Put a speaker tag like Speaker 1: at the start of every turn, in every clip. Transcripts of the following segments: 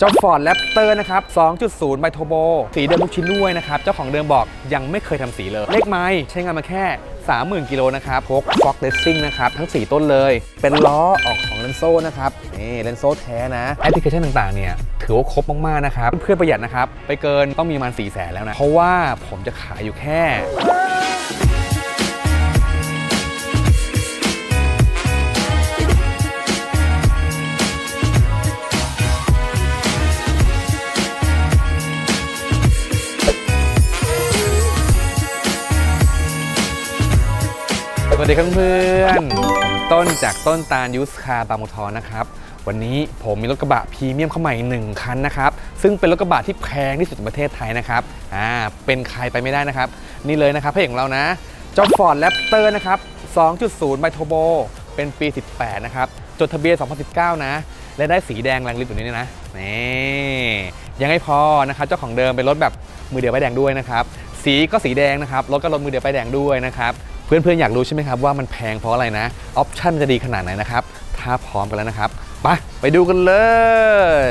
Speaker 1: เจ้า Ford Raptor นะครับ 2.0 ไบโทโบ สีเดิมทุกชิ้นด้วยนะครับ เจ้าของเดิมบอกยังไม่เคยทำสีเลย เลขไม้ใช้งานมาแค่ 30,000 กิโลนะครับพก Fox Racing นะครับ ทั้ง 4 ต้นเลย เป็นล้อออกของเลนโซ่นะครับ นี่เลนโซ่แท้นะแอปพลิเคชันต่างๆ เนี่ยถือว่าครบมาก ๆ นะครับ เพื่อนประหยัดนะครับ ไปเกินต้องมีประมาณ4 0 0 0 0แล้วนะ เพราะว่าผมจะขายอยู่แค่ วัสดีครับเพื่อนผมต้นจากต้นตาลยูสคาบางมทอนะครับ วันนี้ผมมีรถกระบะพรีเมียมเข้ามาอีกหนึ่งคันนะครับ ซึ่งเป็นรถกระบะที่แพงที่สุดในประเทศไทยนะครับอ่าเป็นใครไปไม่ได้นะครับ นี่เลยนะครับพระเอกของเรานะเจ้า Ford Raptor นะครับ 2.0ไบโทโบเป็นปี 18 นะครับ จดทะเบียน 2019 นะ และได้สีแดงแรงฤทธิ์ตัวนี้นะนี่ยังไม่พอนะครับ เจ้าของเดิมเป็นรถแบบมือเดียวป้ายแดงด้วยนะครับ สีก็สีแดงนะครับ รถก็รถมือเดียวป้ายแดงด้วยนะครับ เพื่อนๆอยากรู้ใช่ไหมครับว่ามันแพงเพราะอะไรนะออปชั่นจะดีขนาดไหนนะครับ ถ้าพร้อมกันแล้วนะครับไปไปดูกันเลย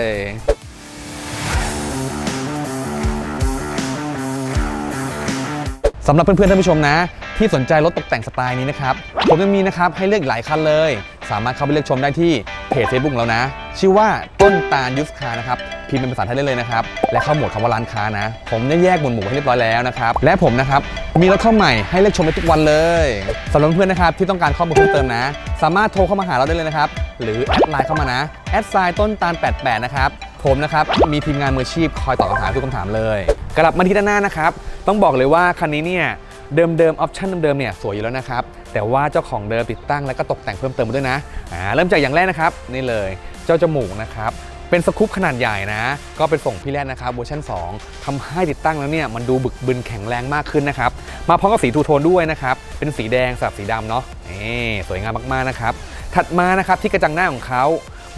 Speaker 1: สำหรับเพื่อนๆท่านผู้ชมนะ ที่สนใจรถตกแต่งสไตล์นี้นะครับผมยังมีนะครับให้เลือกหลายคันเลย สามารถเข้าไปเลือกชมได้ที่เพจ Facebook ของเรานะ ชื่อว่าต้น ตาลยุสคานะครับพิมพ์เป็นภาษาไทยได้เลยนะครับ และเข้าหมดคำว่าร้านค้านะ ผมได้แยกหมวดหมู่ให้เรียบร้อยแล้วนะครับ และผมนะครับมีรถเข้าใหม่ให้เลือกชมได้ทุกวันเลยสำหรับเพื่อนนะครับที่ต้องการข้อมูลเพิ่มเติมนะ สามารถโทรเข้ามาหาเราได้เลยนะครับ หรือแอดไลน์เข้ามานะแอดไซน์ต้นตาล88นะครับผมนะครับมีทีมงานมืออาชีพคอยตอบคำถามทุกคำถามเลยกลับมาที่ด้านหน้านะครับต้องบอกเลยว่าคันนี้เนี่ยเดิมเดิมออปชั่นเดิมๆเนี่ยสวยอยู่แล้วนะครับ แต่ว่าเจ้าของเดิมติดตั้งแล้วก็ตกแต่งเพิ่มเติมมาด้วยนะอ่าเริ่มจากอย่างแรกนะครับ นี่เลยเจ้าจมูกนะครับ เป็นสกู๊ปขนาดใหญ่นะ ก็เป็นส่งพี่แรกนะครับเวอร์ชัน2ทำให้ติดตั้งแล้วเนี่ยมันดูบึกบึนแข็งแรงมากขึ้นนะครับ มาพร้อมกับสีทูโทนด้วยนะครับ เป็นสีแดงสลับสีดำเนาะนี่สวยงามมากๆนะครับ ถัดมานะครับที่กระจังหน้าของเขา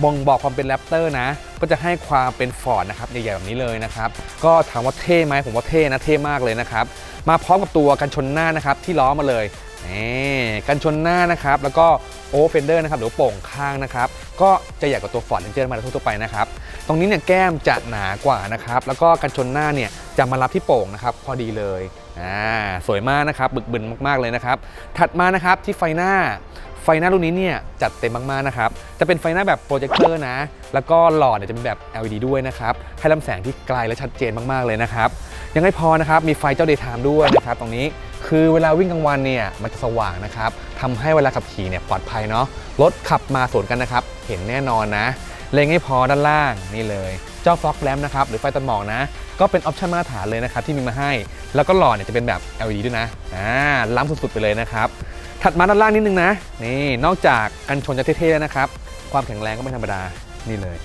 Speaker 1: บ่งบอกความเป็นแรปเตอร์นะ ก็จะให้ความเป็นฟอร์ดนะครับใหญ่ๆแบบนี้เลยนะครับ ก็ถามว่าเท่ไหมผมว่าเท่นะเท่มากเลยนะครับ มาพร้อมกับตัวกันชนหน้านะครับที่ล้อมาเลยนี่กันชนหน้านะครับ แล้วก็โอเฟนเดอร์นะครับหรือโป่งข้างนะครับ ก็จะใหญ่กว่าตัว Ford Ranger มาทั่วๆไปนะครับ ตรงนี้เนี่ยแก้มจะหนากว่านะครับ แล้วก็กันชนหน้าเนี่ยจะมารับที่โป่งนะครับพอดีเลยอ่าสวยมากนะครับบึกบึนมากๆเลยนะครับ ถัดมานะครับที่ไฟหน้าไฟหน้ารุ่นนี้เนี่ยจัดเต็มมากๆนะครับ จะเป็นไฟหน้าแบบโปรเจคเตอร์นะ แล้วก็หลอดเนี่ยจะเป็นแบบ LED ด้วยนะครับ ให้ลำแสงที่ไกลและชัดเจนมากๆเลยนะครับ ยังไม่พอนะครับ มีไฟเจ้า daytime ด้วยนะครับ ตรงนี้ คือเวลาวิ่งกลางวันเนี่ยมันจะสว่างนะครับทำให้เวลาขับขี่เนี่ยปลอดภัยเนาะ รถขับมาสวนกันนะครับ เห็นแน่นอนนะเล็งให้พอด้านล่างนี่เลย เจ้าฟ็อกแลมนะครับหรือไฟตัดหมอกนะ ก็เป็นออปชั่นมาตรฐานเลยนะครับที่มีมาให้ แล้วก็หลอดเนี่ยจะเป็นแบบ LED ด้วยนะอ่าล้ำสุดๆไปเลยนะครับ ถัดมาด้านล่างนิดนึงนะนี่นอกจากกันชนจะเท่ๆแล้วนะครับ ความแข็งแรงก็ไม่ธรรมดานี่เลย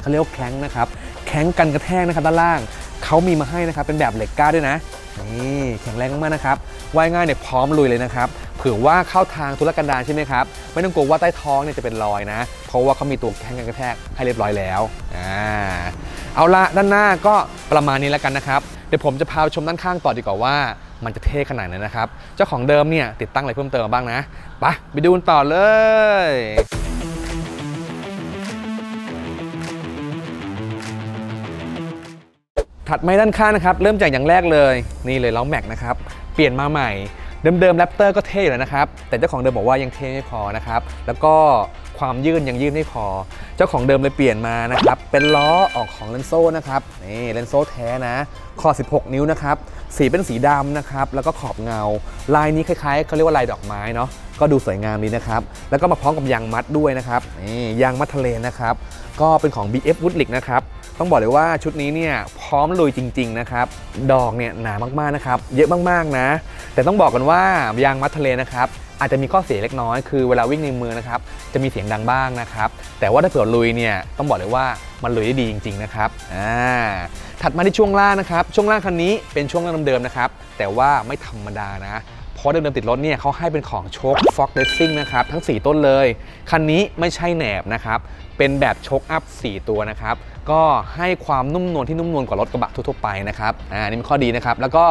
Speaker 1: เขาเรียกว่าแข้งนะครับแข้งกันกระแทกนะครับด้านล่างเขามีมาให้นะครับเป็นแบบเหล็กกล้าด้วยนะนี่แข็งแรงมากๆนะครับว่ายง่ายเนี่ยพร้อมลุยเลยนะครับ ผื่อว่าเข้าทางธุรกันดารใช่ไหมครับ ไม่ต้องกลัวว่าใต้ท้องเนี่ยจะเป็นรอยนะ เพราะว่าเขามีตัวแข้งกันกระแทกให้เรียบร้อยแล้วอ่าเอาละด้านหน้าก็ประมาณนี้แล้วกันนะครับ เดี๋ยวผมจะพาชมด้านข้างต่อดีกว่าว่ามันจะเท่ขนาดไหนนะครับ เจ้าของเดิมเนี่ยติดตั้งอะไรเพิ่มเติมบ้างนะไปไปดูกันต่อเลยถัดมาด้านข้างนะครับ เริ่มจากอย่างแรกเลย นี่เลยล้อแม็กนะครับ เปลี่ยนมาใหม่ เดิมๆแรปเตอร์ก็เท่อยู่แล้วนะครับ แต่เจ้าของเดิมบอกว่ายังเท่ไม่พอนะครับ แล้วก็ความยืดยังยืดไม่พอ เจ้าของเดิมเลยเปลี่ยนมานะครับ เป็นล้อออกของเลนโซ่นะครับ นี่เลนโซ่แท้นะขอบ 16 นิ้วนะครับ สีเป็นสีดำนะครับ แล้วก็ขอบเงา ลายนี้คล้ายๆเขาเรียกว่าลายดอกไม้เนาะ ก็ดูสวยงามดีนะครับ แล้วก็มาพร้อมกับยางมัดด้วยนะครับนี่ยางมัดทะเลนะครับ ก็เป็นของ BF Woodlick นะครับ ต้องบอกเลยว่าชุดนี้เนี่ยพร้อมลุยจริง ๆ นะครับ ดอกเนี่ยหนามากๆนะครับ เยอะมากๆนะ แต่ต้องบอกกันว่ายางมัดทะเลนะครับอาจจะมีข้อเสียเล็กน้อย คือเวลาวิ่งในเมืองนะครับ จะมีเสียงดังบ้างนะครับ แต่ว่าถ้าเผื่อลุยเนี่ยต้องบอกเลยว่ามันลุยได้ดีจริง ๆ นะครับอ่าถัดมาที่ช่วงล่างนะครับ ช่วงล่างคันนี้เป็นช่วงล่างเดิมๆนะครับ แต่ว่าไม่ธรรมดานะ พราะเดิมๆติดรถเนี่ยเขาให้เป็นของโชค Fox Racing นะครับทั้ง 4 ต้นเลย คันนี้ไม่ใช่แหนบนะครับ เป็นแบบโชคอัพ 4 ตัวนะครับ ก็ให้ความนุ่มนวลที่นุ่มนวลกว่ารถกระบะทั่วๆไปนะครับอ่านี่เป็นข้อดีนะครับ แล้วก็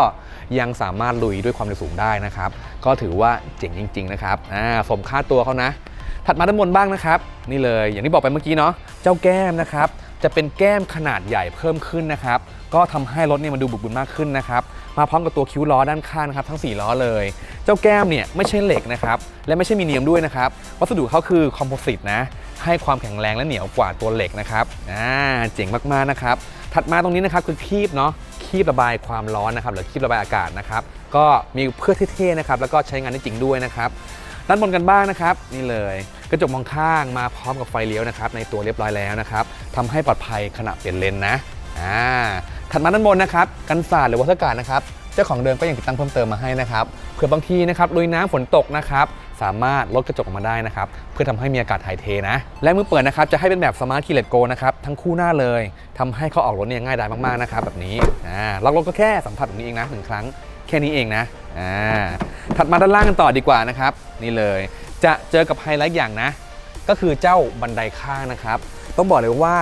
Speaker 1: ยังสามารถลุยด้วยความเร็วสูงได้นะครับ ก็ถือว่าเจ๋งจริง ๆ นะครับอ่าสมค่าตัวเขานะ ถัดมาด้านบนบ้างนะครับ นี่เลยอย่างที่บอกไปเมื่อกี้เนาะเจ้าแก้มนะครับจะเป็นแก้มขนาดใหญ่เพิ่มขึ้นนะครับก็ทำให้รถเนี่ยมันดูบุกบุนมากขึ้นนะครับ มาพร้อมกับตัวคิ้วล้อด้านข้างนะครับทั้ง 4 ล้อเลย เจ้าแก้มเนี่ยไม่ใช่เหล็กนะครับและไม่ใช่มีเนียมด้วยนะครับวัสดุเขาคือคอมโพสิตนะให้ความแข็งแรงและเหนียวกว่าตัวเหล็กนะครับอ่าเจ๋งมากๆนะครับถัดมาตรงนี้นะครับคือคีบเนาะคีบระบายความร้อนนะครับหรือคีบระบายอากาศนะครับก็มีเพื่อเท่ๆนะครับแล้วก็ใช้งานได้จริงด้วยนะครับด้านบนกันบ้างนะครับ นี่เลยกระจกมองข้างมาพร้อมกับไฟเลี้ยวนะครับในตัวเรียบร้อยแล้วนะครับทำให้ปลอดภัยขณะเปลี่ยนเลนนะ อ่าถัดมาด้านบนนะครับกันสาดหรือวัสการนะครับเจ้าของเดิมก็ยังติดตั้งเพิ่มเติมมาให้นะครับเผื่อบางทีนะครับลุยน้ำฝนตกนะครับสามารถลดกระจกออกมาได้นะครับเพื่อทำให้มีอากาศถ่ายเทนะ และมือเปิดนะครับจะให้เป็นแบบสมาร์ทคีย์เลตโกนะครับทั้งคู่หน้าเลยทำให้เขาออกรถเนี่ยง่ายดายมากๆนะครับแบบนี้อ่าล็อกรถก็แค่สัมผัสแบบนี้เองนะหนึ่งครั้งแค่นี้เองนะอ่าถัดมาด้านล่างกันต่อดีกว่านะครับนี่เลย จะเจอกับไฮไลท์อย่างนะ ก็คือเจ้าบันไดข้างนะครับ ต้องบอกเลยว่า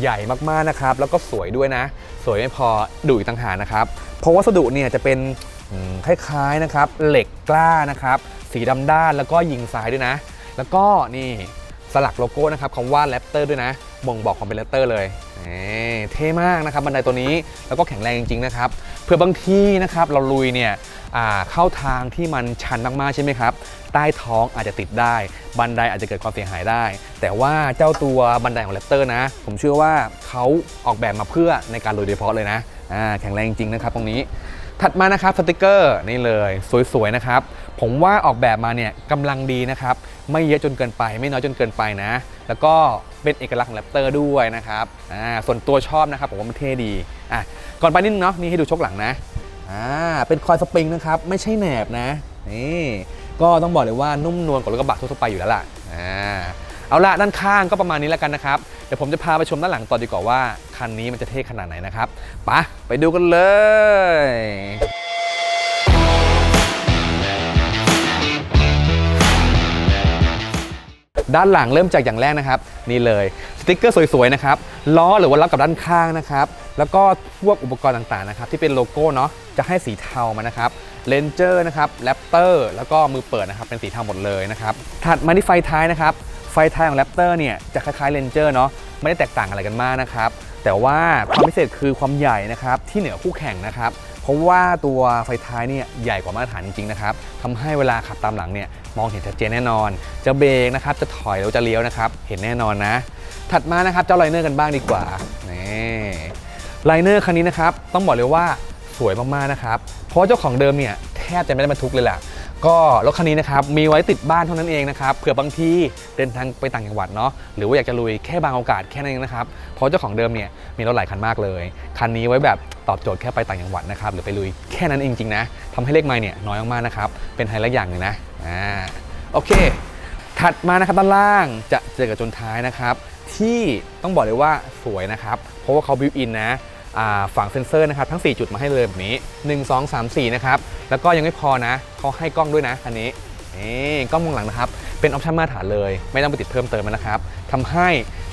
Speaker 1: ใหญ่มากๆนะครับ แล้วก็สวยด้วยนะ สวยไม่พอดุอีกต่างหากนะครับ เพราะวัสดุเนี่ยจะเป็นคล้ายๆนะครับ เหล็กกล้านะครับ สีดำด้านแล้วก็ยิงซ้ายด้วยนะ แล้วก็นี่สลักโลโก้นะครับคำว่าแรปเตอร์ด้วยนะ บ่งบอกความเป็นแรปเตอร์เลยเท่มากนะครับบันไดตัวนี้แล้วก็แข็งแรงจริงๆนะครับเพื่อบางที่นะครับเราลุยเนี่ยเข้าทางที่มันชันมากๆใช่ไหมครับใต้ท้องอาจจะติดได้ บันไดอาจจะเกิดความเสียหายได้ แต่ว่าเจ้าตัวบันไดของแรปเตอร์นะ ผมเชื่อว่าเขาออกแบบมาเพื่อในการลุยโดยเฉพาะเลยนะแข็งแรงจริงๆนะครับตรงนี้ถัดมานะครับสติกเกอร์นี่เลยสวยๆนะครับ ผมว่าออกแบบมาเนี่ยกำลังดีนะครับ ไม่เยอะจนเกินไป ไม่น้อยจนเกินไปนะ แล้วก็เป็นเอกลักษณ์ของแรปเตอร์ด้วยนะครับอ่าส่วนตัวชอบนะครับผมว่ามันเท่ดีอะก่อนไปนิดนึงเนาะนี่ให้ดูชกหลังนะอ่าเป็นคอยสปริงนะครับไม่ใช่แหนบนะนี่ก็ต้องบอกเลยว่านุ่มนวลกว่ารถกระบะทั่วๆไปอยู่แล้วล่ะอ่าเอาละด้านข้างก็ประมาณนี้แล้วกันนะครับ เดี๋ยวผมจะพาไปชมด้านหลังต่อดีกว่าว่า คันนี้มันจะเท่ขนาดไหนนะครับไปะไปดูกันเลย ด้านหลังเริ่มจากอย่างแรกนะครับ นี่เลยสติกเกอร์สวยๆนะครับล้อหรือว่ารับกับด้านข้างนะครับ แล้วก็พวกอุปกรณ์ต่างๆนะครับ ที่เป็นโลโก้เนาะจะให้สีเทามานะครับเลนเจอร์นะครับแรปเตอร์แล้วก็มือเปิดนะครับเป็นสีเทาหมดเลยนะครับถัดมาที่ไฟท้ายนะครับไฟท้ายของแรปเตอร์เนี่ยจะคล้ายๆเลนเจอร์เนาะไม่ได้แตกต่างอะไรกันมากนะครับแต่ว่าความพิเศษคือความใหญ่นะครับที่เหนือคู่แข่งนะครับ ราะว่าตัวไฟท้ายเนี่ยใหญ่กว่ามาตรฐานจริงๆนะครับทำให้เวลาขับตามหลังเนี่ยมองเห็นชัดเจนแน่นอน จะเบรกนะครับจะถอยหรือจะเลี้ยวนะครับเห็นแน่นอนนะ ถัดมานะครับเจ้าไลเนอร์กันบ้างดีกว่านี่ไลเนอร์คันนี้นะครับต้องบอกเลยว่าสวยมากๆนะครับเพราะเจ้าของเดิมเนี่ยแทบจะไม่ได้บรรทุกเลยแหละ ก็รถคันนี้นะครับมีไว้ติดบ้านเท่านั้นเองนะครับเผื่อบางทีเดินทางไปต่างจังหวัดเนาะหรือว่าอยากจะลุยแค่บางโอกาสแค่นั้นเองนะครับเพราะเจ้าของเดิมเนี่ยมีรถหลายคันมากเลย คันนี้ไว้แบบตอบโจทย์แค่ไปต่างจังหวัดนะครับหรือไปลุยแค่นั้นเองจริงๆนะทำให้เลขไมล์เนี่ยน้อยมากๆนะครับเป็นไฮไลท์อย่างหนึ่งนะอ่าโอเค ถัดมานะครับด้านล่างจะเจอกับจนท้ายนะครับที่ต้องบอกเลยว่าสวยนะครับเพราะว่าเขาบิวอินนะ ฝังเซ็นเซอร์นะครับทั้ง 4 จุดมาให้เลยแบบนี้ 1 2 3 4 นะครับ แล้วก็ยังไม่พอนะเขาให้กล้องด้วยนะคันนี้นี่กล้องมองหลังนะครับ เป็นออปชั่นมาตรฐานเลย ไม่ต้องไปติดเพิ่มเติมนะครับทำให้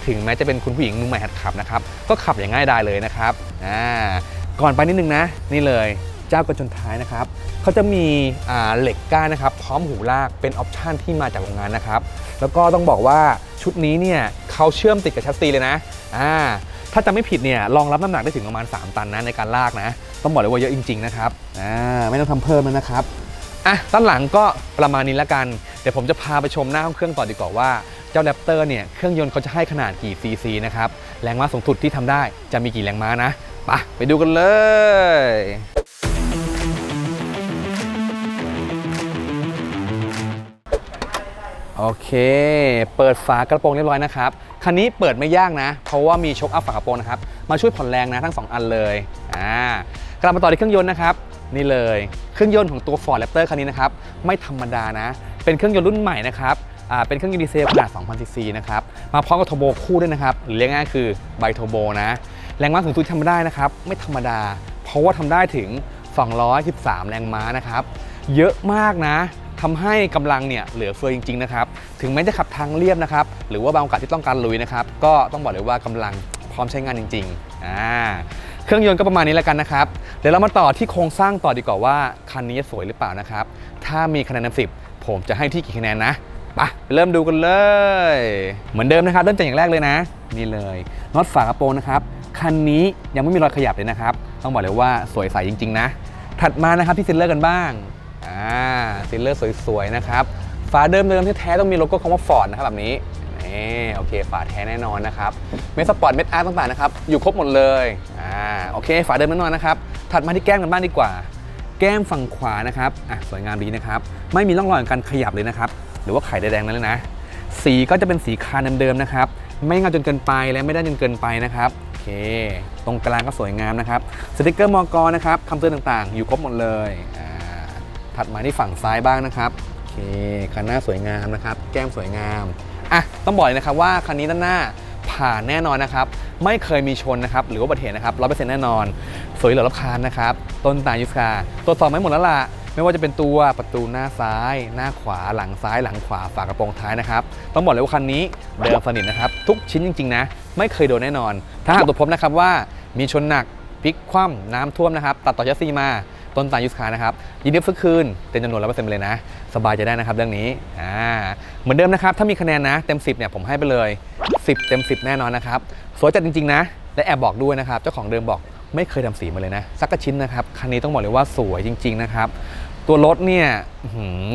Speaker 1: ถึงแม้จะเป็นคุณผู้หญิงมือใหม่หัดขับนะครับก็ขับอย่างง่ายดายเลยนะครับอ่าก่อนไปนิดนึงนะ นี่เลยเจ้ากระจนท้ายนะครับเขาจะมีเหล็กก้านนะครับ พร้อมหูลากเป็นออปชันที่มาจากโรงงานนะครับ แล้วก็ต้องบอกว่าชุดนี้เนี่ยเขาเชื่อมติดกับแชัสซีเลยนะอ่า ถ้าจำไม่ผิดเนี่ยรองรับน้ำหนักได้ถึงประมาณ 3 ตันนะในการลากนะ ต้องบอกเลยว่าเยอะจริง ๆ นะครับอ่าไม่ต้องทำเพิ่มแล้วนะครับอะด้านหลังก็ประมาณนี้แล้วกัน เดี๋ยวผมจะพาไปชมหน้าห้องเครื่องต่อดีกว่าว่าเจ้าแรปเตอร์เนี่ยเครื่องยนต์เขาจะให้ขนาดกี่ซีซีนะครับแรงม้าสูงสุดที่ทำได้จะมีกี่แรงม้านะไปไปดูกันเลยโอเค เปิดฝากระโปรงเรียบร้อยนะครับ คันนี้เปิดไม่ยากนะ เพราะว่ามีช็อคอัพฝากระโปรงนะครับ มาช่วยผ่อนแรงนะทั้ง 2 อันเลยอ่ากลับมาต่อที่เครื่องยนต์นะครับ นี่เลย เครื่องยนต์ของตัว Ford Raptor คันนี้นะครับ ไม่ธรรมดานะ เป็นเครื่องยนต์รุ่นใหม่นะครับอ่าเป็นเครื่องยนต์ดีเซลขนาด 2,000 ซีซีนะครับ มาพร้อมกับเทโบคู่ด้วยนะครับ หรือเรียกง่ายๆคือไบเทโบนะ แรงม้าสูงสุดที่ทำได้นะครับ ไม่ธรรมดา เพราะว่าทำได้ถึง 213 แรงม้านะครับ เยอะมากนะ ทำให้กำลังเนี่ยเหลือเฟือจริงๆนะครับถึงแม้จะขับทางเรียบนะครับหรือว่าบางโอกาสที่ต้องการลุยนะครับก็ต้องบอกเลยว่ากำลังพร้อมใช้งานจริงๆอ่าเครื่องยนต์ก็ประมาณนี้แล้วกันนะครับ เดี๋ยวเรามาต่อที่โครงสร้างต่อดีกว่าว่าคันนี้สวยหรือเปล่านะครับ ถ้ามีคะแนนเต็มสิบผมจะให้ที่กี่คะแนนนะไปไปเริ่มดูกันเลย เหมือนเดิมนะครับ เริ่มจากอย่างแรกเลยนะ นี่เลยน็อตฝากระโปรงนะครับ คันนี้ยังไม่มีรอยขยับเลยนะครับ ต้องบอกเลยว่าสวยใสจริง ๆ นะ ถัดมานะครับที่เซิลเลอร์กันบ้าง อ่าซิลเลอร์สวยๆนะครับฝาเดิมเดิมที่แท้ๆต้องมีโลโก้คำว่าฟอร์ดนะครับแบบนี้นี่โอเคฝาแท้แน่นอนนะครับเมสสปอร์ตเมสอาร์ต่างๆนะครับอยู่ครบหมดเลยอ่าโอเค ฝาเดิมแน่นอนนะครับถัดมาที่แก้มกันบ้างดีกว่า แก้มฝั่งขวานะครับอะสวยงามดีนะครับไม่มีร่องรอยการขยับเลยนะครับหรือว่าไข่แดงๆนั่นเลยนะสีก็จะเป็นสีคานเดิมๆนะครับไม่เงาจนเกินไปและไม่ได้จนเกินไปนะครับโอเค ตรงกลางก็สวยงามนะครับสติกเกอร์มอกอนะครับคำเตือนต่างๆ อยู่ครบหมดเลยอ่า ถัดมาที่ฝั่งซ้ายบ้างนะครับโอเคคันหน้าสวยงามนะครับ แก้มสวยงามอะต้องบอกเลยนะครับว่าคันนี้ด้านหน้าผ่านแน่นอนนะครับ ไม่เคยมีชนนะครับ หรือว่าอุบัติเหตุนะครับร้อยเปอร์เซ็นต์แน่นอน สวยเหลือรบคานนะครับ ต้นตาลยุสกาตรวจสอบไม่หมดแล้วล่ะ ไม่ว่าจะเป็นตัวประตูหน้าซ้าย หน้าขวา หลังซ้าย หลังขวา ฝากระโปรงท้ายนะครับ ต้องบอกเลยว่าคันนี้เดิมสนิทนะครับ ทุกชิ้นจริง ๆ นะ ไม่เคยโดนแน่นอน ถ้าหากตรวจพบนะครับว่ามีชนหนักพลิกคว่ำน้ำท่วมนะครับ ตัดต่อยัสซีมา ต้นตาลยุสคานะครับยินดีฟื้นคืนเต็มจำนวนร้อยเปอร์เซ็นต์เลยนะ สบายใจได้นะครับเรื่องนี้อ่าเหมือนเดิมนะครับ ถ้ามีคะแนนนะเต็ม 10เนี่ยผมให้ไปเลย 10 เต็ม 10 แน่นอนนะครับสวยจัดจริง ๆ นะ และแอบบอกด้วยนะครับ เจ้าของเดิมบอกไม่เคยทำสีมาเลยนะสักกระชิ้นนะครับคันนี้ต้องบอกเลยว่าสวยจริง ๆ นะครับ ตัวรถเนี่ย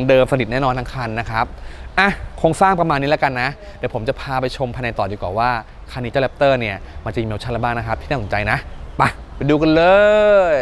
Speaker 1: เดิมสนิทแน่นอนทั้งคันนะครับอะโครงสร้างประมาณนี้แล้วกันนะ เดี๋ยวผมจะพาไปชมภายในต่อดีกว่าว่าคันนี้เจ้าแรปเตอร์เนี่ยมันจะมีโมชั่นอะไรบ้างนะครับ ที่น่าสนใจนะไปไปดูกันเลย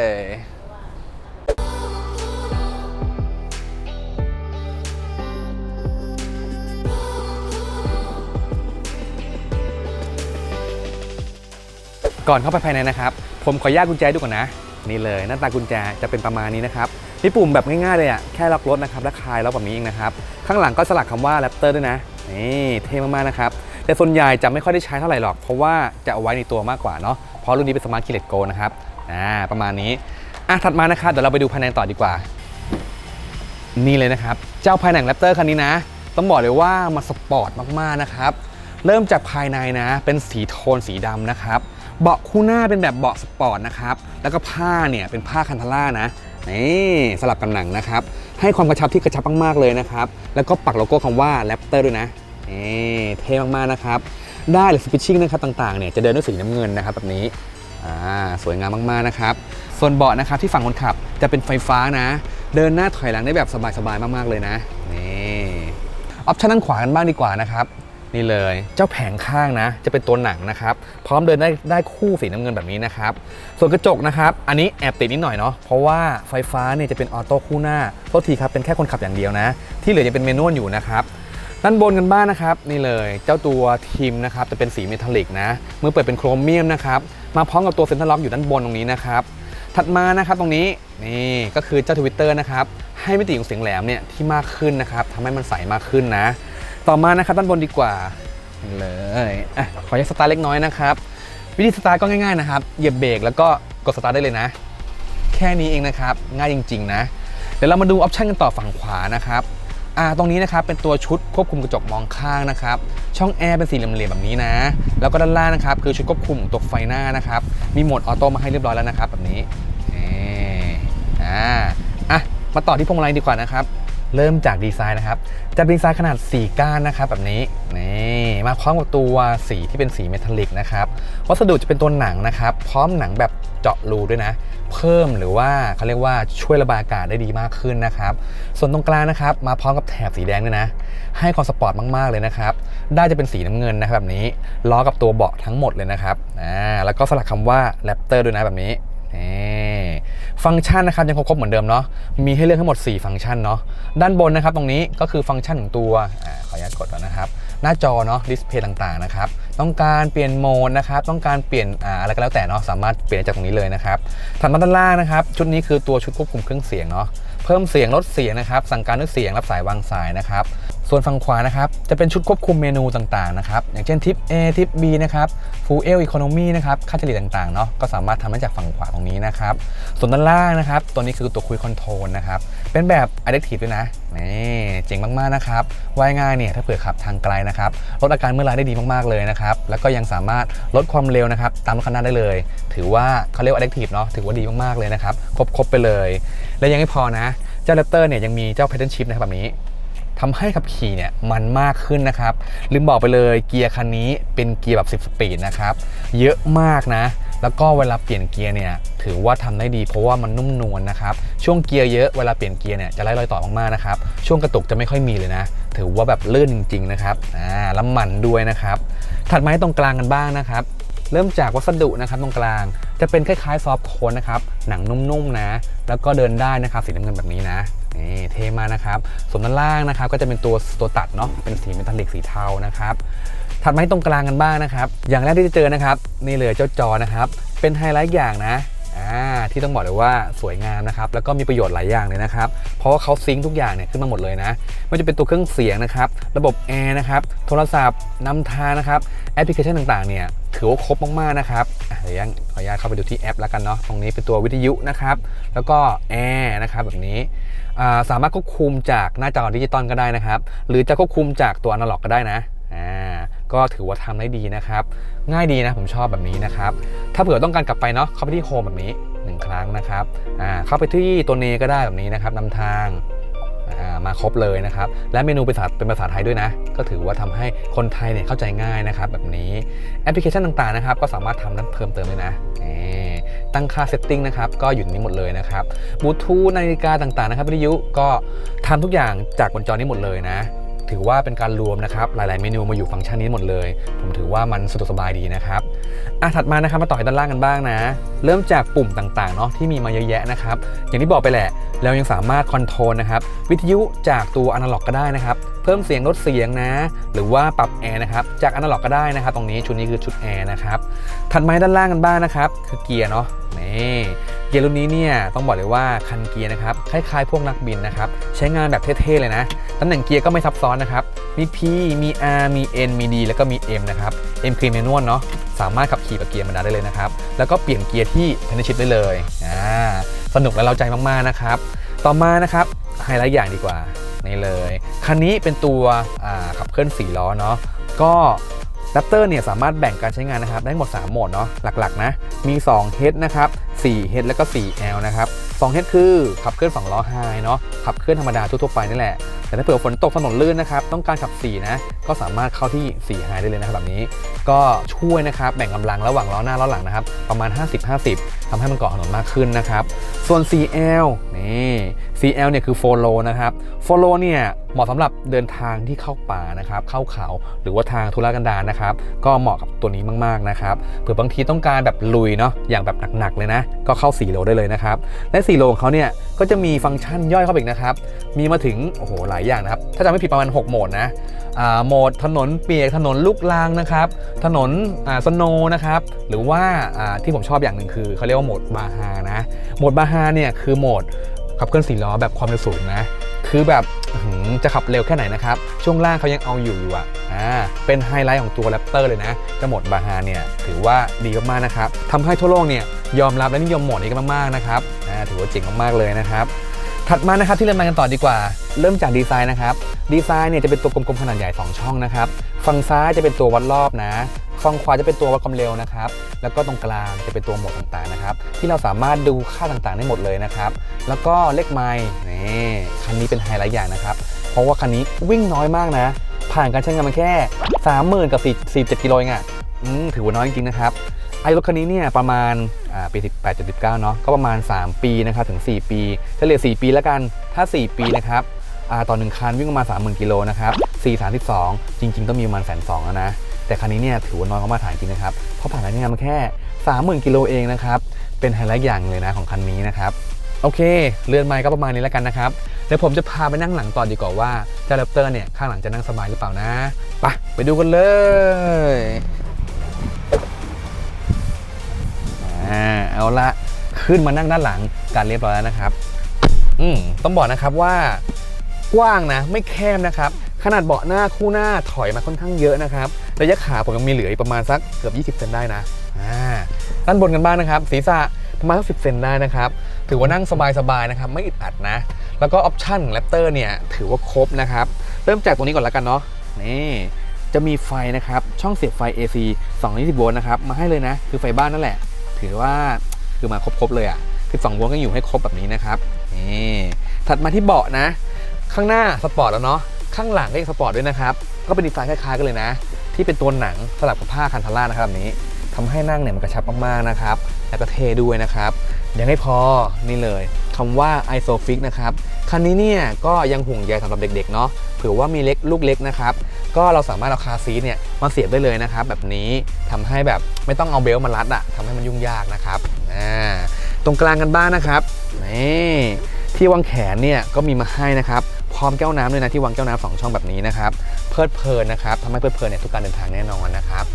Speaker 1: ก่อนเข้าไปภายในนะครับ ผมขออนุญาตกุญแจดูก่อนนะ นี่เลยหน้าตากุญแจจะเป็นประมาณนี้นะครับมีปุ่มแบบง่ายๆเลยอะแค่ล็อกรถนะครับและคลายล็อกแบบนี้เองนะครับข้างหลังก็สลักคำว่าแรปเตอร์ด้วยนะนี่เท่มากๆนะครับแต่ส่วนใหญ่จะไม่ค่อยได้ใช้เท่าไหร่หรอก เพราะว่าจะเอาไว้ในตัวมากกว่าเนาะเพราะรุ่นนี้เป็นสมาร์ทคีเลตโกนะครับอ่าประมาณนี้อะถัดมานะครับเดี๋ยวเราไปดูภายในต่อดีกว่า นี่เลยนะครับ เจ้าภายในแรปเตอร์คันนี้นะ ต้องบอกเลยว่ามันสปอร์ตมากๆนะครับ เริ่มจากภายในนะ เป็นสีโทนสีดำนะครับ เบาะคู่หน้าเป็นแบบเบาะสปอร์ตนะครับ แล้วก็ผ้าเนี่ยเป็นผ้าคันทาร่านะนี่สลับกันหนังนะครับ ให้ความกระชับที่กระชับมากๆเลยนะครับ แล้วก็ปักโลโก้คำว่าแรปเตอร์ด้วยนะนี่เท่มากๆนะครับ ได้หรือสปิชชิ่งนะครับต่างๆเนี่ยจะเดินด้วยสีน้ำเงินนะครับแบบนี้อ่าสวยงามมากๆนะครับ ส่วนเบาะนะครับที่ฝั่งคนขับจะเป็นไฟฟ้านะ เดินหน้าถอยหลังได้แบบสบายๆมากๆเลยนะนี่ออปชั่นด้านขวากันบ้างดีกว่านะครับ นี่เลย เจ้าแผงข้างนะ จะเป็นตัวหนังนะครับ พร้อมเดินได้ได้คู่สีน้ำเงินแบบนี้นะครับ ส่วนกระจกนะครับ อันนี้แอบติดนิดหน่อยเนาะ เพราะว่าไฟฟ้าเนี่ยจะเป็นออโต้คู่หน้าโทษทีครับ เป็นแค่คนขับอย่างเดียวนะ ที่เหลือยังเป็นเมนวลอยู่นะครับ ด้านบนกันบ้างนะครับ นี่เลย เจ้าตัวทีมนะครับ จะเป็นสีเมทัลลิกนะ เมื่อเปิดเป็นโครเมียมนะครับ มาพร้อมกับตัวเซ็นทรัลล็อกอยู่ด้านบนตรงนี้นะครับ ถัดมานะครับตรงนี้ นี่ก็คือเจ้าทวิตเตอร์นะครับ ให้มิติของเสียงแหลมเนี่ยที่มากขึ้นนะครับทำให้มันใสมากขึ้นนะ ต่อมานะครับด้านบนดีกว่าเลยอะขออนุญาตสตาร์เล็กน้อยนะครับ วิธีสตาร์ก็ง่ายๆนะครับเหยียบเบรกแล้วก็กดสตาร์ได้เลยนะ แค่นี้เองนะครับ ง่ายจริง ๆ นะ เดี๋ยวเรามาดูออปชันกันต่อฝั่งขวานะครับอ่าตรงนี้นะครับเป็นตัวชุดควบคุมกระจกมองข้างนะครับ ช่องแอร์เป็นสี่เหลี่ยมๆแบบนี้นะ แล้วก็ด้านล่างนะครับ คือชุดควบคุมตัวไฟหน้านะครับ มีโหมดออโต้มาให้เรียบร้อยแล้วนะครับ แบบนี้อ่าอะมาต่อที่พวงมาลัยดีกว่านะครับ เริ่มจากดีไซน์นะครับ จะเป็นดีไซน์ขนาด 4 ก้านนะครับแบบนี้ นี่มาพร้อมกับตัวสีที่เป็นสีเมทัลลิกนะครับ วัสดุจะเป็นตัวหนังนะครับ พร้อมหนังแบบเจาะรูด้วยนะ เพิ่มหรือว่าเขาเรียกว่าช่วยระบายอากาศได้ดีมากขึ้นนะครับ ส่วนตรงกลางนะครับ มาพร้อมกับแถบสีแดงด้วยนะ ให้ความสปอร์ตมากๆเลยนะครับ ได้จะเป็นสีน้ำเงินนะครับแบบนี้ ล้อกับตัวเบาะทั้งหมดเลยนะครับ อ่า แล้วก็สลักคำว่าแรปเตอร์ด้วยนะแบบนี้นี่ ฟังก์ชันนะครับยังครบเหมือนเดิมเนาะมีให้เลือกทั้งหมด 4 ฟังก์ชันเนาะด้านบนนะครับตรงนี้ก็คือฟังก์ชันของตัวอขออนุญาตกดก่อนนะครับ หน้าจอเนาะดิสเพย์ต่างๆนะครับต้องการเปลี่ยนโหมดนะครับต้องการเปลี่ยนอะไรก็แล้วแต่เนาะสามารถเปลี่ยนจากตรงนี้เลยนะครับถัดมาด้านล่างนะครับ ชุดนี้คือตัวชุดควบคุมเครื่องเสียงเนาะเพิ่มเสียงลดเสียงนะครับสั่งการด้วยเสียงรับสายวางสายนะครับ ส่วนฝั่งขวานะครับจะเป็นชุดควบคุมเมนูต่างๆนะครับอย่างเช่นทิป A ทิป B นะครับ Full L Economy นะครับค่าเฉลี่ยต่างๆเนาะก็สามารถทำได้จากฝั่งขวาตรงนี้นะครับส่วนด้านล่างนะครับตัวนี้คือตัวคุยคอนโทรลนะครับเป็นแบบ Adaptive ด้วยนะนี่เจ๋งมากๆนะครับว่ายง่ายเนี่ยถ้าเผื่อขับทางไกลนะครับลดอาการเมื่อยล้าได้ดีมากๆเลยนะครับแล้วก็ยังสามารถลดความเร็วนะครับตามรถคันหน้าได้เลย ถือว่าเขาเรียกว่า Adaptive เนาะถือว่าดีมากๆเลยนะครับครบๆไปเลย และยังไม่พอนะเจ้า Raptor เนี่ยยังมีเจ้า Pattern Shift นะครับแบบนี้ ทำให้ขับขี่เนี่ยมันมากขึ้นนะครับ ลืมบอกไปเลยเกียร์คันนี้เป็นเกียร์แบบ 10 สปีดนะครับ เยอะมากนะ แล้วก็เวลาเปลี่ยนเกียร์เนี่ยถือว่าทำได้ดีเพราะว่ามันนุ่มนวลนะครับ ช่วงเกียร์เยอะเวลาเปลี่ยนเกียร์เนี่ยจะไล่รอยต่อมากๆนะครับ ช่วงกระตุกจะไม่ค่อยมีเลยนะ ถือว่าแบบเลื่อนจริง ๆ นะครับอ่าแล้วมันด้วยนะครับ ถัดมาให้ตรงกลางกันบ้างนะครับเริ่มจากวัสดุนะครับตรงกลางจะเป็นคล้ายๆซอฟโคนนะครับหนังนุ่มๆนะ แล้วก็เดินได้นะครับสีน้ำเงินแบบนี้นะ นี่เท่มากนะครับ ส่วนด้านล่างนะครับ ก็จะเป็นตัวตัวตัดเนาะเป็นสีเมทัลลิกสีเทานะครับถัดมาให้ตรงกลางกันบ้างนะครับ อย่างแรกที่จะเจอนะครับนี่เลยเจ้าจอนะครับ เป็นไฮไลท์อย่างนะที่ต้องบอกเลยว่าสวยงามนะครับแล้วก็มีประโยชน์หลายอย่างเลยนะครับ เพราะว่าเขาซิงค์ทุกอย่างเนี่ยขึ้นมาหมดเลยนะไม่ว่าจะเป็นตัวเครื่องเสียงนะครับ ระบบแอร์นะครับโทรศัพท์นำทางนะครับแอปพลิเคชันต่างๆเนี่ยถือว่าครบมากๆนะครับ เดี๋ยวยังขออนุญาตเข้าไปดูที่แอปแล้วกันเนาะตรงนี้เป็นตัววิทยุนะครับ แล้วก็แอร์นะครับแบบนี้สามารถควบคุมจากหน้าจอดิจิตอลก็ได้นะครับ หรือจะควบคุมจากตัวอนาล็อกก็ได้นะอ่าก็ถือว่าทำได้ดีนะครับ ง่ายดีนะผมชอบแบบนี้นะครับ ถ้าเผื่อต้องการกลับไปเนาะเข้าไปที่โฮมแบบนี้หนึ่งครั้งนะครับอ่าเข้าไปที่ตัวเนก็ได้แบบนี้นะครับนำทาง มาครบเลยนะครับ และเมนูเป็นภาษาเป็นภาษาไทยด้วยนะ ก็ถือว่าทำให้คนไทยเนี่ยเข้าใจง่ายนะครับ แบบนี้แอปพลิเคชันต่างๆนะครับ ก็สามารถทำนั้นเพิ่มเติมเลยนะตั้งค่าเซตติ้งนะครับก็อยู่นี้หมดเลยนะครับบลูทูธนาฬิกาต่างๆนะครับวิทยุก็ทำทุกอย่างจากบนจอนี้หมดเลยนะ ถือว่าเป็นการรวมนะครับหลาย ๆ เมนูมาอยู่ฟังก์ชันนี้หมดเลย ผมถือว่ามันสะดวกสบายดีนะครับอะถัดมานะครับมาต่อยด้านล่างกันบ้างนะ เริ่มจากปุ่มต่าง ๆ เนาะที่มีมาเยอะแยะนะครับ อย่างที่บอกไปแหละเรายังสามารถคอนโทรลนะครับวิทยุจากตัวอนาล็อกก็ได้นะครับ เพิ่มเสียงลดเสียงนะ หรือว่าปรับแอร์นะครับ จากอนาล็อกก็ได้นะครับ ตรงนี้ชุดนี้คือชุดแอร์นะครับ ถัดมาด้านล่างกันบ้างนะครับ คือเกียร์เนาะ นี่เกียร์รุ่นนี้เนี่ยต้องบอกเลยว่าคันเกียร์นะครับคล้ายๆ พวกนักบินนะครับ ใช้งานแบบเท่ๆเลยนะตำแหน่งเกียร์ก็ไม่ซับซ้อนนะครับ มี P มี R มี N มี D แล้วก็มี M นะครับ M คือ manual เนาะสามารถขับขี่แบบเกียร์ธรรมดาได้เลยนะครับ แล้วก็เปลี่ยนเกียร์ที่เพนชิพได้เลยอ่าสนุกและเร้าใจมากๆนะครับ ต่อมานะครับไฮไลท์อย่างดีกว่า นี่เลย คันนี้เป็นตัวขับเคลื่อน 4 ล้อเนาะก็แรปเตอร์เนี่ยสามารถแบ่งการใช้งานนะครับได้หมด 3 โหมดเนาะหลักๆนะมี 2 H นะครับ4 H แล้วก็4 L นะครับ 2 H คือขับเคลื่อน2ล้อไฮเนาะขับเคลื่อนธรรมดาทั่วๆไปนี่แหละ แต่ถ้าเผื่อฝนตกถนนลื่นนะครับ ต้องการขับ4นะ ก็สามารถเข้าที่4ไฮได้เลยนะครับแบบนี้ ก็ช่วยนะครับแบ่งกำลังระหว่างล้อหน้าล้อหลังนะครับ ประมาณ 50-50ทำให้มันเกาะถนนมากขึ้นนะครับ ส่วน CL นี่ CL เนี่ยคือ follow นะครับ follow เนี่ยเหมาะสำหรับเดินทางที่เข้าป่านะครับเข้าเขาหรือว่าทางธุรกันดารนะครับ ก็เหมาะกับตัวนี้มากๆนะครับเผื่อบางทีต้องการแบบลุยเนาะอย่างแบบหนักๆเลยนะ ก็เข้า4โลได้เลยนะครับและ4โลของเขาเนี่ยก็จะมีฟังก์ชันย่อยเข้าไปอีกนะครับ มีมาถึงโอ้โหหลายอย่างนะครับ ถ้าจำไม่ผิดประมาณ 6 โหมดนะโหมดถนนเปียกถนนลูกลางนะครับ ถนนสโนนะครับ หรือว่าที่ผมชอบอย่างหนึ่งคือเขาเรียกว่าโหมดบาฮานะ โหมดบาฮาเนี่ยคือโหมดขับเคลื่อนสี่ล้อแบบความเร็วสูงนะ คือแบบจะขับเร็วแค่ไหนนะครับ ช่วงล่างเขายังเอาอยู่อยู่อะเป็นไฮไลท์ของตัวแรปเตอร์เลยนะจ้าโหมดบาฮาเนี่ยถือว่าดีมากๆนะครับทำให้ทั่วโลกเนี่ยยอมรับและนิยมโหมดนี้กันมากๆนะครับ ถือว่าเจ๋งมากๆเลยนะครับ ถัดมานะครับที่เริ่มมากันต่อดีกว่า เริ่มจากดีไซน์นะครับ ดีไซน์เนี่ยจะเป็นตัวกลมๆขนาดใหญ่ 2 ช่องนะครับ ฝั่งซ้ายจะเป็นตัววัดรอบนะฝั่งขวาจะเป็นตัววัดความเร็วนะครับ แล้วก็ตรงกลางจะเป็นตัวโหมดต่างๆนะครับ ที่เราสามารถดูค่าต่างๆได้หมดเลยนะครับ แล้วก็เลขไมล์นี่คันนี้เป็นไฮไลท์อย่างนะครับ เพราะว่าคันนี้วิ่งน้อยมากนะ ผ่านการใช้งานมาแค่ 30,000 กับ 47กิโลเองอะถือว่าน้อยจริงๆนะครับ ไอ้รถคันนี้เนี่ยประมาณ ปี 18 79 เนาะก็ประมาณ 3 ปีนะครับถึง 4 ปีเฉลี่ย4 ปีแล้วกันถ้า 4 ปีนะครับต่อหนึ่งคันวิ่งประมาณ 30,000 กิโลนะครับ4 32จริง ๆ ต้องมีประมาณแสนสองแล้วนะ แต่คันนี้เนี่ยถือว่าน้อยกว่ามาตรฐานจริงนะครับเพราะผ่านการใช้งานมาแค่ 30,000 กิโลเองนะครับ เป็นไฮไลท์อย่างเลยนะของคันนี้นะครับ โอเค เรือนไม้ก็ประมาณนี้แล้วกันนะครับ เดี๋ยวผมจะพาไปนั่งหลังต่อดีกว่าว่าเจ้าแรปเตอร์เนี่ยข้างหลังจะนั่งสบายหรือเปล่านะ ไปไปดูกันเลย อ่าเอาละขึ้นมานั่งด้านหลังกันเรียบร้อยแล้วนะครับ อืมต้องบอกนะครับว่ากว้างนะไม่แคบนะครับ ขนาดเบาะหน้าคู่หน้าถอยมาค่อนข้างเยอะนะครับระยะขาผมยังมีเหลืออีกประมาณสักเกือบ20เซนได้นะอ่าด้านบนกันบ้างนะครับศีรษะประมาณสัก10เซนได้นะครับถือว่านั่งสบายๆนะครับไม่อึดอัดนะ แล้วก็ออปชั่นแรปเตอร์เนี่ยถือว่าครบนะครับ เริ่มจากตรงนี้ก่อนแล้วกันเนาะนี่จะมีไฟนะครับ ช่องเสียบไฟ AC 220โวลต์นะครับ มาให้เลยนะ คือไฟบ้านนั่นแหละ ถือว่าคือมาครบๆเลยอะ่ะ12โวลต์ก็อยู่ให้ครบแบบนี้นะครับนี่ถัดมาที่เบาะนะ ข้างหน้าสปอร์ตแล้วเนาะข้างหลังก็ยังสปอร์ตด้วยนะครับ ก็เป็นดีไซน์คล้ายๆกันเลยนะ ที่เป็นตัวหนังสลับกับผ้าคันทาร่านะครับแบบนี้ทำให้นั่งเนี่ยมันกระชับมากๆนะครับ แล้วก็เท่ด้วยนะครับ ยังไม่พอนี่เลยคำว่า isofix นะครับ คันนี้เนี่ยก็ยังห่วงใยสำหรับเด็กๆเนาะเผื่อว่ามีเล็กลูกเล็กนะครับก็เราสามารถเอาคาซีเนี่ยมาเสียบได้เลยนะครับแบบนี้ทำให้แบบไม่ต้องเอาเบลต์มารัดอะทำให้มันยุ่งยากนะครับอ่ตรงกลางกันบ้างนะครับนี่ที่วางแขนเนี่ยก็มีมาให้นะครับพร้อมแก้วน้ำด้วยนะที่วางแก้วน้ำสองช่องแบบนี้นะครับเพลิดเพลินนะครับทำให้เพลิดเพลินเนี่ยทุกการเดินทางแน่นอนนะครับ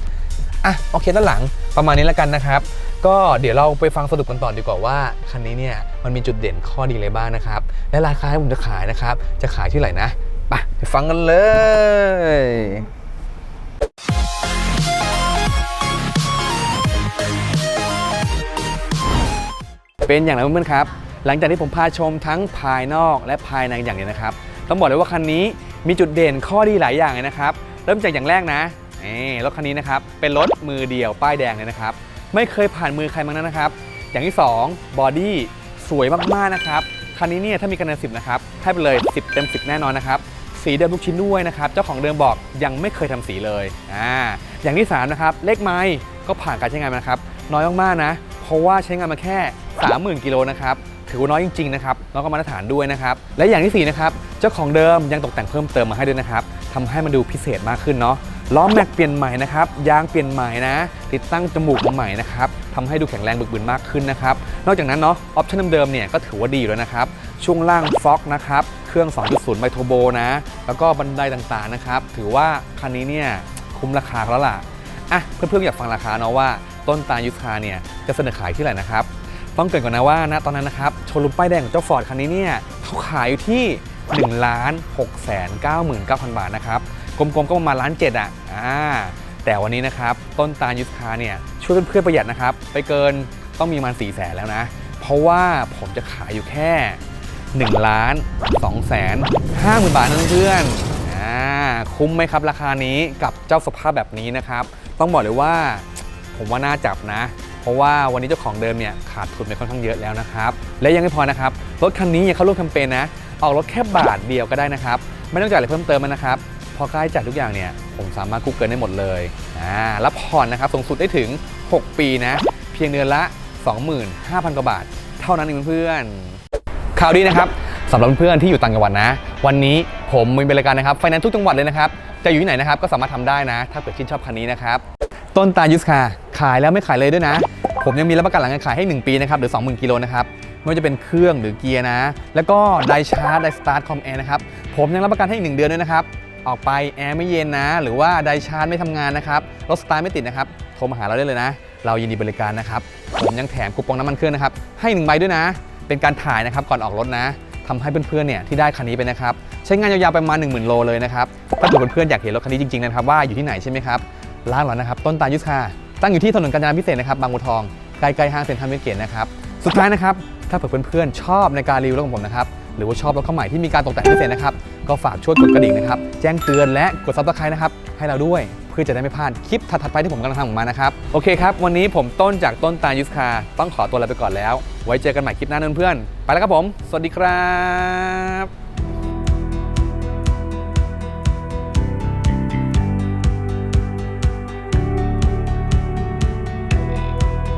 Speaker 1: อะโอเคด้านหลังประมาณนี้แล้วกันนะครับ ก็เดี๋ยวเราไปฟังสรุปกันต่อดีกว่าว่าคันนี้เนี่ยมันมีจุดเด่นข้อดีอะไรบ้างนะครับ และราคาที่ผมจะขายนะครับ จะขายที่ไหนนะไปไปฟังกันเลยเป็นอย่างไรเพื่อนๆครับ หลังจากที่ผมพาชมทั้งภายนอกและภายในอย่างเดียวนะครับ ต้องบอกเลยว่าคันนี้มีจุดเด่นข้อดีหลายอย่างเลยนะครับ เริ่มจากอย่างแรกนะ นี่รถคันนี้นะครับเป็นรถมือเดียวป้ายแดงเลยนะครับ ไม่เคยผ่านมือใครมานั้นนะครับ อย่างที่2บอดี้สวยมากๆนะครับคันนี้เนี่ยถ้ามีคะแนน10นะครับให้ไปเลย 10 เต็ม 10 แน่นอนนะครับสีเดิมทุกชิ้นด้วยนะครับ เจ้าของเดิมบอกยังไม่เคยทำสีเลยอ่าอย่างที่3นะครับเลขไม้ก็ผ่านการใช้งานมานะครับน้อยมากๆนะ เพราะว่าใช้งานมาแค่ 30,000กิโลนะครับถือว่าน้อยจริงๆนะครับแล้วก็มาตรฐานด้วยนะครับและอย่างที่สี่นะครับเจ้าของเดิมยังตกแต่งเพิ่มเติมมาให้ด้วยนะครับทำให้มันดูพิเศษมากขึ้นเนาะ ล้อแม็กเปลี่ยนใหม่นะครับยางเปลี่ยนใหม่นะ ติดตั้งจมูกมาใหม่นะครับทำให้ดูแข็งแรงบึกบึนมากขึ้นนะครับนอกจากนั้นเนาะออปชั่นเดิมๆเนี่ยก็ถือว่าดีอยู่แล้วนะครับช่วงล่างฟ็อกนะครับเครื่อง 2.0ไมโทรโบนะแล้วก็บันไดต่างๆนะครับถือว่าคันนี้เนี่ยคุ้มราคาแล้วล่ะอะเพื่อนๆอยากฟังราคาเนาะว่าต้นตาลยุทธคาเนี่ยจะเสนอขายที่ไหนนะครับต้องเกรินก่อนนะว่าณตอนนั้นนะครับโชว์รูมป้ายแดงของเจ้าฟอร์ดคันนี้เนี่ยเขาขายอยู่ที่1ล้าน6แสน99,000 บาทนะครับ กลมๆก็ประมาณล้านเจ็ดอะอ่าแต่วันนี้นะครับต้นตาลยุทธคาเนี่ยช่วยเพื่อนๆประหยัดนะครับ ไปเกินต้องมีประมาณ4แสนแล้วนะ เพราะว่าผมจะขายอยู่แค่1ล้าน2แสน5หมื่นบาทนะเพื่อนๆอ่าคุ้มไหมครับราคานี้กับเจ้าสภาพแบบนี้นะครับ ต้องบอกเลยว่า ผมว่าน่าจับนะ เพราะว่าวันนี้เจ้าของเดิมเนี่ยขาดทุนไปค่อนข้างเยอะแล้วนะครับ และยังไม่พอนะครับรถคันนี้ยังเข้าร่วมแคมเปญนะออกรถแค่บาทเดียวก็ได้นะครับ ไม่ต้องจ่ายอะไรเพิ่มเติมนะครับ พอค่าใช้จ่ายทุกอย่างเนี่ยผมสามารถกู้เกินได้หมดเลยอ่าแล้วผ่อนนะครับสูงสุดได้ถึง 6 ปีนะ เพียงเดือนละ 25,000กว่าบาท เท่านั้นเองเพื่อนข่าวดีนะครับสำหรับเพื่อนที่อยู่ต่างจังหวัดนะ วันนี้ผมมีบริการนะครับไฟแนนซ์ทุกจังหวัดเลยนะครับจะอยู่ที่ไหนนะครับก็สามารถทำได้นะ ถ้าเกิดชื่นชอบคันนี้นะครับต้นตายุสคาขายแล้วไม่ขายเลยด้วยนะ ผมยังมีรับประกันหลังการขายให้ 1 ปีนะครับหรือ 20,000กิโลนะครับไม่ว่าจะเป็นเครื่องหรือเกียร์นะ แล้วก็ไดชาร์จไดสตาร์ทคอมแอร์นะครับผมยังรับประกันให้อีก1เดือนด้วยนะครับ ออกไปแอร์ไม่เย็นนะ หรือว่าไดชาร์จไม่ทำงานนะครับ รถสตาร์ทไม่ติดนะครับ โทรมาหาเราได้เลยนะ เรายินดีบริการนะครับ ผมยังแถมคูปองน้ำมันเครื่องนะครับ ให้1ใบด้วยนะ เป็นการถ่ายนะครับก่อนออกรถนะทำให้เพื่อนๆเนี่ยที่ได้คันนี้ไปนะครับ ใช้งานยาวๆไปมา10,000 โลเลยนะครับถ้าเกิดเพื่อนๆอยากเห็นรถคันนี้จริงๆนะครับว่าอยู่ที่ไหนใช่ไหมครับร้านเรานะครับต้นตาลยุทธาตั้งอยู่ที่ถนนกาญจนาพิเศษนะครับบางบัวทองใกล้ๆห้างเซ็นทรัลเวสเกตนะครับสุดท้ายนะครับถ้าเผื่อเพื่อนๆชอบในการรีวิวรถของผมนะครับ หรือว่าชอบรถเข้าใหม่ที่มีการตกแต่งพิเศษนะครับ ก็ฝากช่วยกดกระดิ่งนะครับ แจ้งเตือนและกดซับสไครต์นะครับ ให้เราด้วย เพื่อจะได้ไม่พลาดคลิปถัดๆไปที่ผมกำลังทำออกมานะครับ โอเคครับ วันนี้ผมต้นจากต้นตาลยุสคาต้องขอตัวลาไปก่อนแล้ว ไว้เจอกันใหม่คลิปหน้าเพื่อนๆไปแล้วครับผม สวัสดีครับ